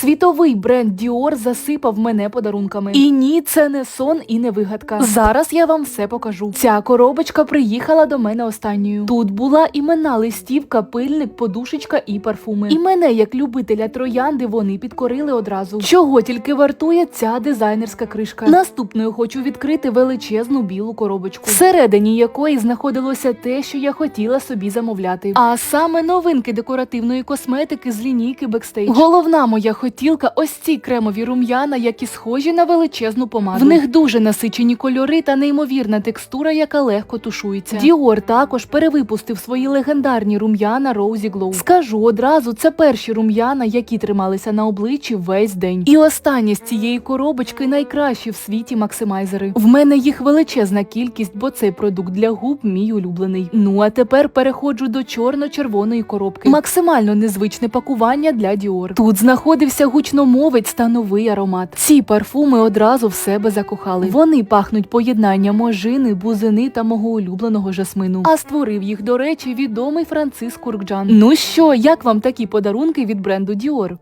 Світовий бренд Dior засипав мене подарунками. І ні, це не сон і не вигадка. Зараз я вам все покажу. Ця коробочка приїхала до мене останньою. Тут була іменна листівка, пильник, подушечка і парфуми. І мене, як любителя троянди, вони підкорили одразу. Чого тільки вартує ця дизайнерська кришка. Наступною хочу відкрити величезну білу коробочку, всередині якої знаходилося те, що я хотіла собі замовляти. А саме новинки декоративної косметики з лінійки Backstage. Головна моя хотілка ось ці кремові рум'яна, які схожі на величезну помаду. В них дуже насичені кольори та неймовірна текстура, яка легко тушується. Dior також перевипустив свої легендарні рум'яна Rosy Glow. Скажу одразу, це перші рум'яна, які трималися на обличчі весь день. І останні з цієї коробочки найкращі в світі максимайзери. В мене їх величезна кількість, бо цей продукт для губ мій улюблений. Ну а тепер переходжу до чорно-червоної коробки. Максимально незвичне пакування для Dior. Тут знаходився гучномовець та новий аромат. Ці парфуми одразу в себе закохали. Вони пахнуть поєднанням можини, бузини та мого улюбленого жасмину. А створив їх, до речі, відомий Франциск Куркджан. Ну що, як вам такі подарунки від бренду Dior?